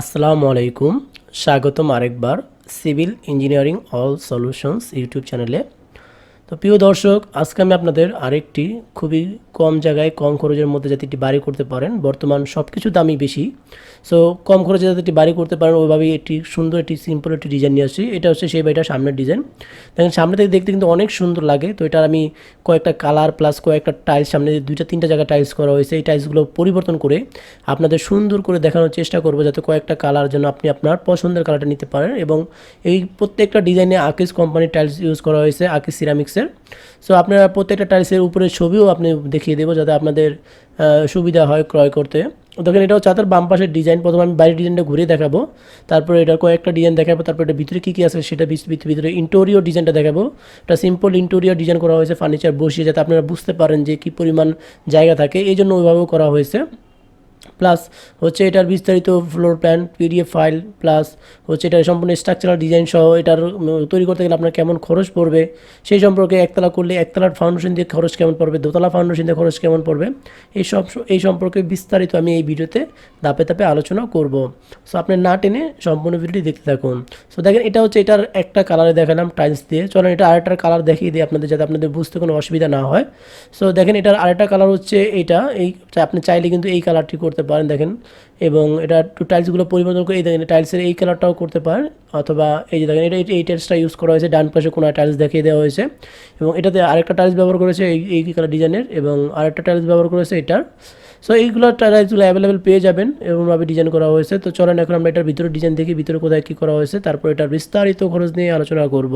আসসালামু আলাইকুম। স্বাগতম আরেকবার civil engineering all solutions YouTube চ্যানেলে। তো প্রিয় দর্শক, আজকে আমি আপনাদের আরেকটি খুবই কম জায়গায় কম খরচের মধ্যে যাতে একটি বাড়ি করতে পারেন, বর্তমান সব কিছু দামই বেশি। সো কম খরচে যাতে একটি বাড়ি করতে পারেন, ওইভাবেই একটি সুন্দর একটি সিম্পল একটি ডিজাইন নিয়ে আসছি। এটা হচ্ছে সেই বাড়িটার সামনের ডিজাইন দেখেন, সামনে থেকে দেখতে কিন্তু অনেক সুন্দর লাগে। তো এটার আমি কয়েকটা কালার প্লাস কয়েকটা টাইলস সামনে দুইটা তিনটা জায়গায় টাইলস করা হয়েছে, এই টাইলসগুলো পরিবর্তন করে আপনাদের সুন্দর করে দেখানোর চেষ্টা করব, যাতে কয়েকটা কালার যেন আপনি আপনার পছন্দের কালারটা নিতে পারেন। এবং এই প্রত্যেকটা ডিজাইনে আকিস কোম্পানির টাইলস ইউজ করা হয়েছে আকিস সিরামিক্সের সো আপনারা প্রত্যেকটা টাইলসের উপরে ছবিও আপনি দেখিয়ে দেবো যাতে আপনাদের সুবিধা হয় ক্রয় করতে। দেখেন, এটা হচ্ছে বাম পাশের ডিজাইন। প্রথমে আমি বাইরের ডিজাইনটা ঘুরে দেখাবো। তারপরে এটা কয়েকটা ডিজাইন দেখাবো। তারপরে এটা ভিতরে কী কী আছে সেটা ভিত- ভিত- ভিতরে ইন্টোরিয়র ডিজাইনটা দেখাবো। এটা সিম্পল ইন্টোরিয়র ডিজাইন করা হয়েছে ফার্নিচার বসিয়ে, যাতে আপনারা বুঝতে পারেন যে কী পরিমাণ জায়গা থাকে। এই জন্য ওইভাবেও করা হয়েছে। প্লাস হচ্ছে এটার বিস্তারিত floor plan PDF file plus হচ্ছে এটার সম্পূর্ণ স্ট্রাকচারাল ডিজাইন সহ এটার তৈরি করতে গেলে আপনার কেমন খরচ পড়বে, সেই সম্পর্কে একতলা করলে একতলার ফাউন্ডেশন দিয়ে খরচ কেমন পড়বে, দোতলা ফাউন্ডেশন দিয়ে খরচ কেমন পড়বে, এই সব এই সম্পর্কে বিস্তারিত আমি এই ভিডিওতে ধাপে ধাপে আলোচনা করব। সো আপনি না টেনে সম্পূর্ণ ভিডিওটি দেখতে থাকুন। সো দেখেন, এটা হচ্ছে এটার একটা কালারে দেখালাম টাইলস দিয়ে। চলেন, এটা আরেকটার কালার দেখিয়ে দিই আপনাদের, যাতে আপনাদের বুঝতে কোনো অসুবিধা না হয়। সো দেখেন, এটার আরেকটা কালার হচ্ছে এইটা এই, আপনি চাইলে কিন্তু এই কালারটি করতে পারেন দেখেন। এবং এটা একটু টাইলসগুলো পরিবর্তন করে এই দেখেন টাইলসের এই কালারটাও করতে পারেন। অথবা এই যে দেখেন, এটা এই টাইলসটা ইউজ করা হয়েছে, ডান পাশে কোনো টাইলস দেখিয়ে দেওয়া হয়েছে। এবং এটাতে আরেকটা টাইলস ব্যবহার করেছে এই এই কালার ডিজাইনের এবং আরেকটা টাইলস ব্যবহার করেছে এটার। সো এইগুলো টাইলসগুলো অ্যাভেলেবেল পেয়ে যাবেন, এরকমভাবে ডিজাইন করা হয়েছে। তো চলেন এখন আমরা এটার ভিতরে ডিজাইন দেখি, ভিতরে কোথায় কী করা হয়েছে। তারপর এটার বিস্তারিত খরচ নিয়ে আলোচনা করব।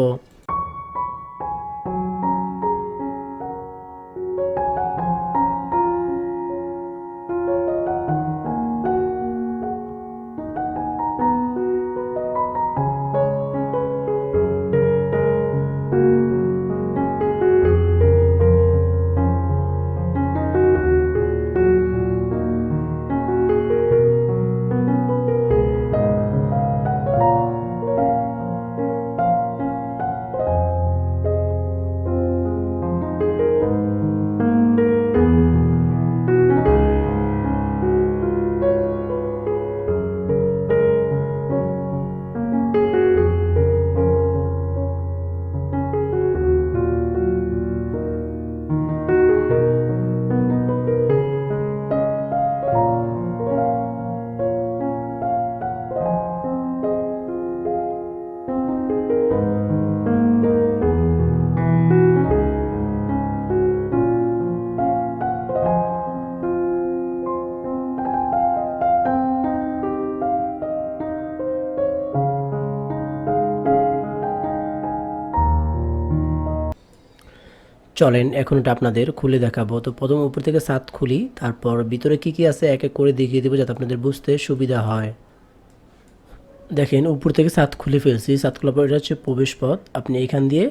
চলেন, এখন এটা আপনাদের খুলে দেখাবো। তো প্রথম উপর থেকে সাত খুলি, তারপর ভিতরে কি কি আছে এক এক করে দেখিয়ে দেবো যাতে আপনাদের বুঝতে সুবিধা হয়। দেখেন, উপর থেকে সাত খুলে ফেলছি। সাত খোলার পর এটা হচ্ছে প্রবেশ পথ আপনি এখান দিয়ে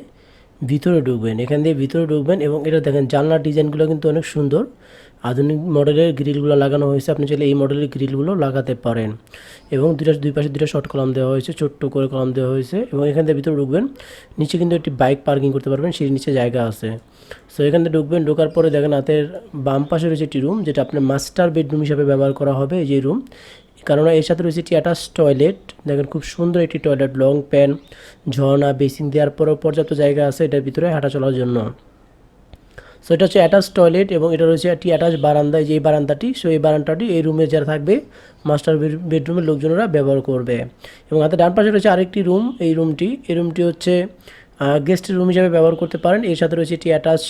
ভিতরে ঢুকবেন, এখান দিয়ে ভিতরে ঢুকবেন এবং এটা দেখেন, জানলার ডিজাইনগুলো কিন্তু অনেক সুন্দর। আধুনিক মডেলের গ্রিলগুলো লাগানো হয়েছে। আপনি চাইলে এই মডেলের গ্রিলগুলো লাগাতে পারেন। এবং দুইটা, দুই পাশে দুইটা শর্ট কলাম দেওয়া হয়েছে, ছোট্ট করে কলাম দেওয়া হয়েছে। এবং এখান থেকে ভিতরে ঢুকবেন, নিচে কিন্তু একটি বাইক পার্কিং করতে পারবেন সেই নিচে জায়গা আছে। সো এখান থেকে ঢুকবেন, ঢোকার পরে দেখেন হাতের বাম পাশে রয়েছে একটি রুম যেটা আপনার মাস্টার বেডরুম হিসাবে ব্যবহার করা হবে এই যে রুম কেননা এর সাথে রয়েছে একটি অ্যাটাচ টয়লেট দেখেন খুব সুন্দর একটি টয়লেট লং প্যান ঝর্ণা বেসিন দেওয়ার পরেও পর্যাপ্ত জায়গা আছে এটার ভিতরে হাঁটা চলার জন্য। সো এটা হচ্ছে অ্যাটাচ টয়লেট এবং এটা রয়েছে একটি অ্যাটাচ বারান্দা এই যে এই বারান্দাটি সো এই বারান্দাটি এই রুমে যারা থাকবে মাস্টার বেডরুমের লোকজনেরা ব্যবহার করবে। এবং হাতে ডান পাশে রয়েছে আরেকটি রুম এই রুমটি এই রুমটি হচ্ছে গেস্টের রুম হিসাবে ব্যবহার করতে পারেন। এর সাথে রয়েছে একটি অ্যাটাচ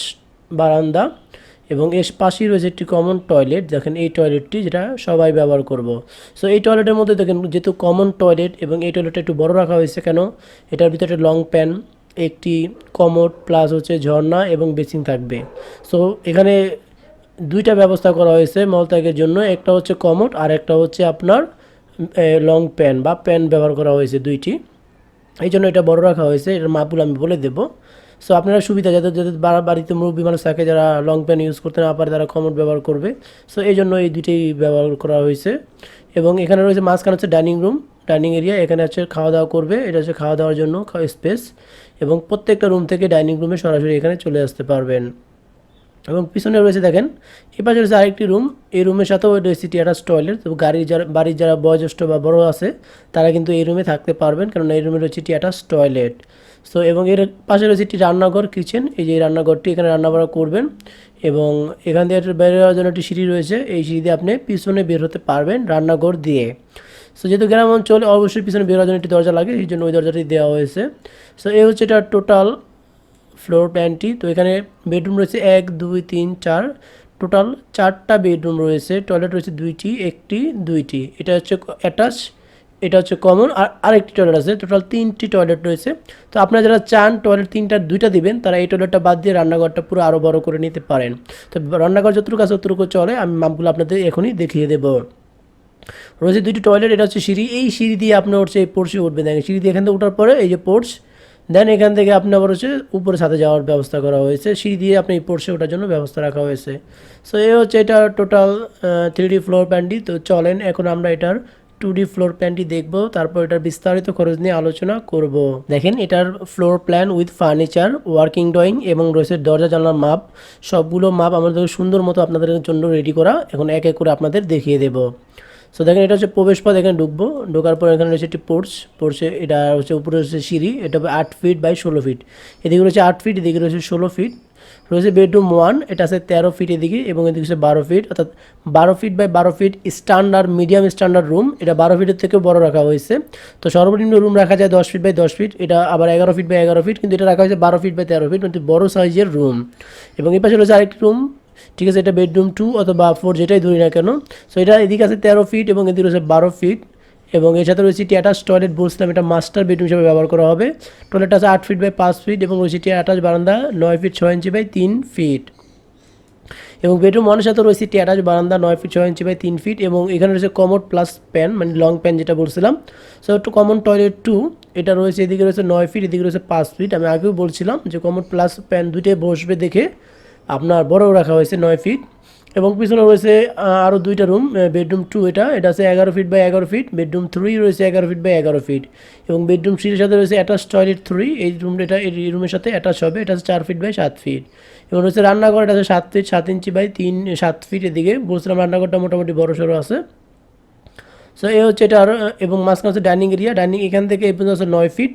বারান্দা এবং এর পাশেই রয়েছে একটি কমন টয়লেট দেখেন এই টয়লেটটি যেটা সবাই ব্যবহার করব। সো এই টয়লেটের মধ্যে দেখেন যেহেতু কমন টয়লেট এবং এই টয়লেটটা একটু বড় রাখা হয়েছে কেন, এটার ভিতরে একটা লং প্যান একটি কমোড প্লাস হচ্ছে ঝর্ণা এবং বেসিন থাকবে। সো এখানে দুইটা ব্যবস্থা করা হয়েছে মলত্যাগের জন্য, একটা হচ্ছে কমোড আর একটা হচ্ছে আপনার লং প্যান বা প্যান ব্যবহার করা হয়েছে দুইটি। এই জন্য এটা বড় রাখা হয়েছে, এটার মাপগুলো আমি বলে দেবো। সো আপনারা সুবিধা, যাদের যাদের বাড়িতে মুরব্বী মানুষ থাকে যারা লং প্যান ইউজ করতে না পারে, তারা কমোড ব্যবহার করবে। সো এই জন্য এই দুইটাই ব্যবহার করা হয়েছে। এবং এখানে রয়েছে মাঝখানে হচ্ছে ডাইনিং রুম, ডাইনিং এরিয়া, এখানে হচ্ছে খাওয়া দাওয়া করবে, এটা হচ্ছে খাওয়া দাওয়ার জন্য স্পেস এবং প্রত্যেকটা রুম থেকে ডাইনিং রুমে সরাসরি এখানে চলে আসতে পারবেন। এবং পিছনে রয়েছে দেখেন এ পাশে রয়েছে আরেকটি রুম এই রুমের সাথেও রয়েছে টিয়ারাস টয়লেট তো গাড়ির যারা, বাড়ির যারা বয়োজ্যেষ্ঠ বা বড় আছে, তারা কিন্তু এই রুমে থাকতে পারবেন কারণ এই রুমে রয়েছে টিয়াটাস টয়লেট সো এবং এর পাশে রয়েছে একটি রান্নাঘর কিচেন এই যে রান্নাঘরটি এখানে রান্না রান্নাবাড়া করবেন এবং এখান দিয়ে বের হওয়ার জন্য একটি সিঁড়ি রয়েছে, এই সিঁড়ি দিয়ে আপনি পিছনে বের হতে পারবেন রান্নাঘর দিয়ে। সো যেহেতু গ্রাম অঞ্চলে অবশ্যই পিছনে বের হওয়ার জন্য একটি দরজা লাগে, এই জন্য ওই দরজাটি দেওয়া হয়েছে। সো এই হচ্ছে এটা টোটাল ফ্লোর প্ল্যানটি তো এখানে বেডরুম রয়েছে এক, দুই, তিন, চার। টোটাল চারটা বেডরুম রয়েছে। টয়লেট রয়েছে দুইটি, একটি, দুইটি। এটা হচ্ছে অ্যাটাচ এটা হচ্ছে কমন আর আরেকটি টয়লেট আছে। টোটাল তিনটি টয়লেট রয়েছে। তো আপনারা যারা চান টয়লেট তিনটা, দুইটা দিবেন, তারা এই টয়লেটটা বাদ দিয়ে রান্নাঘরটা পুরো আরও বড় করে নিতে পারেন। তো রান্নাঘর যতটুকু আছে ততটুকু চলে। আমি মাপগুলো আপনাদের এখনই দেখিয়ে দেবো। রয়েছে দুইটি টয়লেট এটা হচ্ছে সিঁড়ি। এই সিঁড়ি দিয়ে আপনি হচ্ছে এই পোর্সে উঠবেন। দেখেন, সিঁড়ি দিয়ে এখান থেকে ওঠার পরে এই যে পোর্স দেন এখান থেকে আপনি আবার হচ্ছে উপরে সাথে যাওয়ার ব্যবস্থা করা হয়েছে। সিঁড়ি দিয়ে আপনি এই পোর্সে ওঠার জন্য ব্যবস্থা রাখা হয়েছে। সো এ হচ্ছে এটা টোটাল থ্রি ডি ফ্লোর প্যানটি তো চলেন, এখন আমরা এটার টু ডি ফ্লোর প্ল্যানটি দেখব। তারপর এটার বিস্তারিত খরচ নিয়ে আলোচনা করব। দেখেন, এটার floor plan with furniture working drawing এবং রয়েছে দরজা, জানলার মাপ। সবগুলো মাপ আমাদের সুন্দর মতো আপনাদের জন্য রেডি করা। এখন এক এক করে আপনাদের দেখিয়ে দেবো। সো দেখেন এটা হচ্ছে প্রবেশ পথ, এখানে ঢুকবো। ঢোকার পর এখানে রয়েছে একটি পোর্স পোর্সে এটা হচ্ছে উপরে রয়েছে সিঁড়ি। এটা হবে আট ফিট বাই ষোলো ফিট এদিকে রয়েছে আট ফিট এদিকে রয়েছে ষোলো ফিট রয়েছে বেডরুম ওয়ান এটা আছে তেরো ফিট এদিকে এবং এদিকে হচ্ছে বারো ফিট অর্থাৎ বারো ফিট বাই বারো feet standard medium standard room এটা বারো ফিটের থেকে বড় রাখা হয়েছে। তো সর্বনিম্ন রুম রাখা যায় দশ ফিট বাই দশ ফিট এটা আবার এগারো ফিট বাই এগারো ফিট কিন্তু এটা রাখা হয়েছে বারো ফিট বাই তেরো ফিট মানে বড় সাইজের রুম এবং এই পাশে রয়েছে আরেকটি রুম ঠিক আছে, এটা বেডরুম টু অথবা ফোর যেটাই ধরি না কেন। সো এটা এদিকে আছে তেরো ফিট এবং এদিকে রয়েছে বারো ফিট এবং এর সাথে রয়েছে অ্যাটাচ টয়লেট বলছিলাম, এটা মাস্টার বেডরুম হিসেবে ব্যবহার করা হবে। টয়লেটটা আছে আট ফিট বাই পাঁচ ফিট এবং রয়েছে অ্যাটাচ বারান্দা নয় ফিট ছয় ইঞ্চি বাই তিন ফিট এবং বেডরুম ওয়ানের সাথে রয়েছে একটি অ্যাটাচ বারান্দা নয় ফিট ছয় ইঞ্চি বাই তিন ফিট এবং এখানে রয়েছে কমোড প্লাস প্যান মানে লং প্যান যেটা বলছিলাম। সো একটু কমন টয়লেট টু এটা রয়েছে এদিকে রয়েছে নয় ফিট এদিকে রয়েছে পাঁচ ফিট আমি আগেও বলছিলাম যে কমোড প্লাস প্যান দুইটাই বসবে দেখে। আপনার বড় রাখা হয়েছে নয় ফিট এবং পিছনে রয়েছে আরও দুইটা রুম বেডরুম টু এটা। এটা আছে এগারো ফিট বাই এগারো ফিট বেডরুম থ্রি রয়েছে এগারো ফিট বাই এগারো ফিট এবং বেডরুম থ্রির সাথে রয়েছে অ্যাটাচ টয়লেট থ্রি এই রুমটা এটা, এই রুমের সাথে অ্যাটাচ হবে। এটা আছে চার ফিট বাই সাত ফিট এবং রয়েছে রান্নাঘর, এটা আছে সাত ফিট সাত ইঞ্চি বাই তিন, সাত ফিট এদিকে। বলছিলাম রান্নাঘরটা মোটামুটি বড় সড়ো আছে। সো এ হচ্ছে এটা আরও এবং মাঝখানে হচ্ছে ডাইনিং এরিয়া ডাইনিং এখান থেকে এই পর্যন্ত আছে নয় ফিট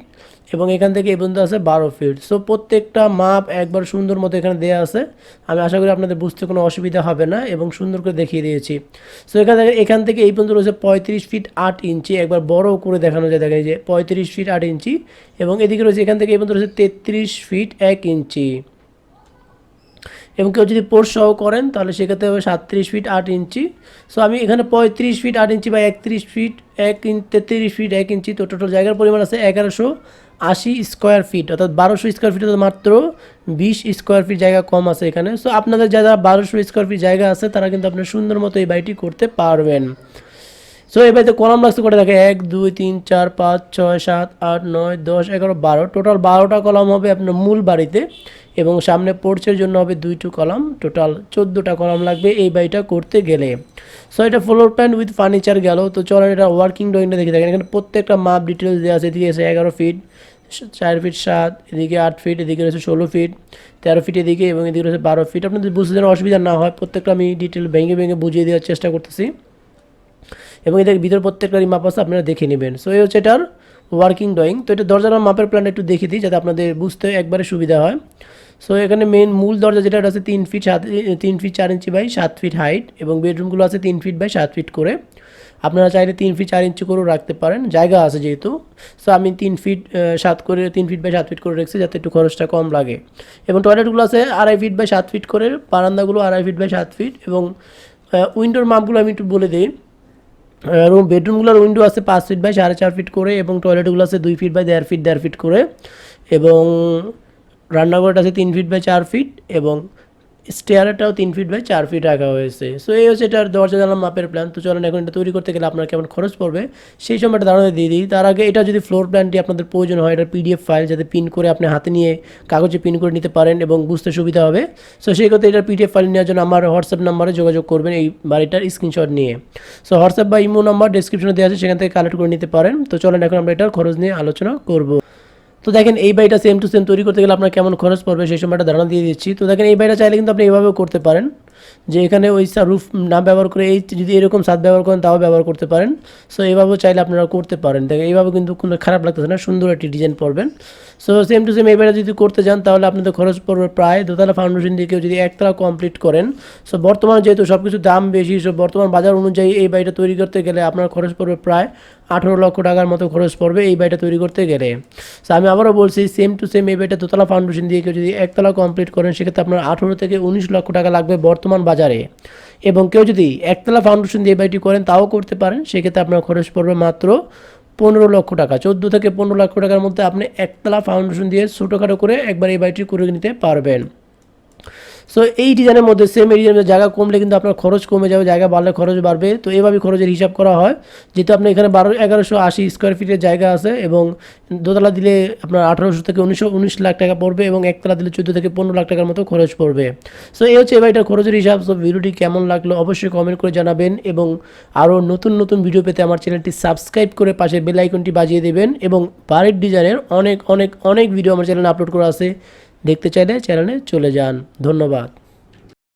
এবং এখান থেকে এই পর্যন্ত আছে বারো ফিট সো প্রত্যেকটা মাপ একবার সুন্দর মতো এখানে দেওয়া আছে। আমি আশা করি আপনাদের বুঝতে কোনো অসুবিধা হবে না এবং সুন্দর করে দেখিয়ে দিয়েছি। সো এখান থেকে এখান থেকে এই পর্যন্ত রয়েছে পঁয়ত্রিশ ফিট আট ইঞ্চি। একবার বড় করে দেখানো যায়। এই যে পঁয়ত্রিশ ফিট আট ইঞ্চি এবং এদিকে রয়েছে এখান থেকে এই পর্যন্ত রয়েছে তেত্রিশ ফিট এক ইঞ্চি। এবং কেউ যদি পোর্স সহ করেন, তাহলে সেক্ষেত্রে হবে সাতত্রিশ ফিট আট ইঞ্চি। সো আমি এখানে পঁয়ত্রিশ ফিট আট ইঞ্চি বা একত্রিশ ফিট এক ইঞ্চ তেত্রিশ ফিট এক ইঞ্চি তো টোটাল জায়গার পরিমাণ আছে এগারোশো। আশি স্কোয়ার ফিট অর্থাৎ বারোশো স্কোয়ার ফিট মাত্র বিশ স্কোয়ার ফিট জায়গা কম আছে এখানে। সো আপনাদের যারা বারোশো স্কোয়ার ফিট জায়গা আছে, তারা কিন্তু আপনার সুন্দর মতো এই বাড়িটি করতে পারবেন। সো বাড়িতে কলাম লাগছে করে দেখে এক, দুই, তিন, চার, পাঁচ, ছয়, সাত, আট, নয়, দশ, এগারো, বারো। টোটাল বারোটা কলাম হবে আপনার মূল বাড়িতে এবং সামনে পোর্চের জন্য হবে দুইটু কলাম। টোটাল চোদ্দোটা কলাম লাগবে এই বাড়িটা করতে গেলে। সো এটা ফ্লোর প্ল্যান উইথ ফার্নিচার গেল। তো চলেন এটা ওয়ার্কিং ড্রয়িংটা দেখে দেখেন। এখানে প্রত্যেকটা মাপ ডিটেলস দেওয়া আছে। এদিকে এসে এগারো ফিট চার ফিট সাত, এদিকে আট ফিট এদিকে রয়েছে ষোলো ফিট তেরো ফিট এদিকে এবং এদিকে রয়েছে বারো ফিট আপনাদের বুঝতে যেন অসুবিধা না হয়, প্রত্যেকটা আমি ডিটেল ভেঙে ভেঙে বুঝিয়ে দেওয়ার চেষ্টা করতেছি। এবং এদের ভিতর প্রত্যেকটারই মাপ আছে, আপনারা দেখে নেবেন। সো এই হচ্ছে এটার ওয়ার্কিং ড্রয়িং তো এটা দরজার মাপের প্ল্যান একটু দেখে দিই, যাতে আপনাদের বুঝতে একবারে সুবিধা হয়। সো এখানে মেন মূল দরজা যেটা আছে তিন ফিট সাত, তিন ফিট চার ইঞ্চি বাই সাত ফিট হাইট এবং বেডরুমগুলো আছে তিন ফিট বাই সাত ফিট করে। আপনারা চাইলে তিন ফিট চার ইঞ্চি করেও রাখতে পারেন, জায়গা আছে যেহেতু। সো আমি তিন ফিট সাত করে, তিন ফিট বাই সাত ফিট করে রেখেছি, যাতে একটু খরচটা কম লাগে। এবং টয়লেটগুলো আছে আড়াই ফিট বাই সাত ফিট করে, বারান্দাগুলো আড়াই ফিট বাই সাত ফিট এবং উইন্ডোর মাপগুলো আমি একটু বলে দিই। রুম বেডরুমগুলোর উইন্ডো আছে পাঁচ ফিট বাই সাড়ে চার ফিট করে এবং টয়লেটগুলো আছে দুই ফিট বাই দেড় ফিট দেড় ফিট করে এবং রান্নাঘরটা আছে তিন ফিট বাই চার ফিট এবং স্টেয়ারটাও তিন ফিট বাই চার ফিট রাখা হয়েছে। সো এই হচ্ছে এটার দরজা জানলাম মাপের প্ল্যান তো চলেন, এখন এটা তৈরি করতে গেলে আপনার কেমন খরচ পড়বে, সেই সময়টা ধারণা দিয়ে দিই। তার আগে এটা যদি ফ্লোর প্ল্যানটি আপনাদের প্রয়োজন হয়, এটা পিডিএফ ফাইল যাতে পিন করে আপনি হাতে নিয়ে কাগজে পিন করে নিতে পারেন এবং বুঝতে সুবিধা হবে। সো সেই ক্ষেত্রে এটার পিডিএফ ফাইল নেওয়ার জন্য আমার হোয়াটসঅ্যাপ নাম্বারে যোগাযোগ করবেন এই বাড়িটার স্ক্রিনশট নিয়ে। সো হোয়াটসঅ্যাপ বা ইমো নাম্বার ডিসক্রিপশনে দেওয়া আছে, সেখান থেকে কালেক্ট করে নিতে পারেন। তো চলেন, এখন আমরা এটার খরচ নিয়ে আলোচনা করব। তো দেখেন এই বাড়িটা সেম টু সেম তৈরি করতে গেলে আপনার কেমন খরচ পড়বে সেই সময়টা ধারণা দিয়ে দিচ্ছি। তো দেখেন এই বাড়িটা চাইলে কিন্তু আপনি এইভাবেও করতে পারেন, যে এখানে ওই রুফ না ব্যবহার করে এই যদি এরকম সাদ ব্যবহার করেন তাও ব্যবহার করতে পারেন। সো এইভাবেও চাইলে আপনারা করতে পারেন। দেখেন এইভাবে কিন্তু কোনো খারাপ লাগতেছে না, সুন্দর একটি ডিজাইন পড়বেন। সো সেম টু সেম বাড়িটা যদি করতে যান, তাহলে আপনাদের খরচ পড়বে প্রায় দোতলা ফাউন্ডেশন দিয়ে কেউ যদি একতলা কমপ্লিট করেন। সো বর্তমানে যেহেতু সব কিছু দাম বেশি সো বর্তমান বাজার অনুযায়ী এই বাড়িটা তৈরি করতে গেলে আপনার খরচ পড়বে প্রায় আঠেরো লক্ষ টাকার মতো খরচ পড়বে এই বাড়িটা তৈরি করতে গেলে। সো আমি আবারও বলছি সেম টু সেম এই বাড়িটা দোতলা ফাউন্ডেশন দিয়ে কেউ যদি একতলা কমপ্লিট করেন, সেক্ষেত্রে আপনার আঠেরো থেকে উনিশ লক্ষ টাকা লাগবে বর্তমান বাজারে। এবং কেউ যদি একতলা ফাউন্ডেশন দিয়ে বাড়িটি করেন, তাও করতে পারেন, সেক্ষেত্রে আপনার খরচ পড়বে মাত্র পনেরো লক্ষ টাকা, চোদ্দ থেকে পনেরো লক্ষ টাকার মধ্যে আপনি একতলা ফাউন্ডেশন দিয়ে ছোটোখাটো করে একবার এই বাড়িটি করে নিতে পারবেন। সো এই ডিজাইনের মধ্যে সেম ডিজাইনের জায়গা কমলে কিন্তু আপনার খরচ কমে যাবে, জায়গা বাড়লে খরচ বাড়বে। তো এভাবে খরচের হিসাব করা হয়। যেহেতু আপনার এখানে বারো, এগারোশো আশি স্কোয়ার ফিটের জায়গা আছে এবং দোতলা দিলে আপনার আঠারোশো থেকে উনিশশো, উনিশ লাখ টাকা পড়বে এবং একতলা দিলে চোদ্দ থেকে পনেরো লাখ টাকার মতো খরচ পড়বে। সো এই হচ্ছে এবার এটার খরচের হিসাব। সো ভিডিওটি কেমন লাগল অবশ্যই কমেন্ট করে জানাবেন এবং আরও নতুন নতুন ভিডিও পেতে আমার চ্যানেলটি সাবস্ক্রাইব করে পাশে বেল আইকনটি বাজিয়ে দেবেন এবং বাড়ির ডিজাইনের অনেক অনেক অনেক ভিডিও আমার চ্যানেলে আপলোড করা আছে। দেখতে চাইলে চ্যানেলে চলে যান ধন্যবাদ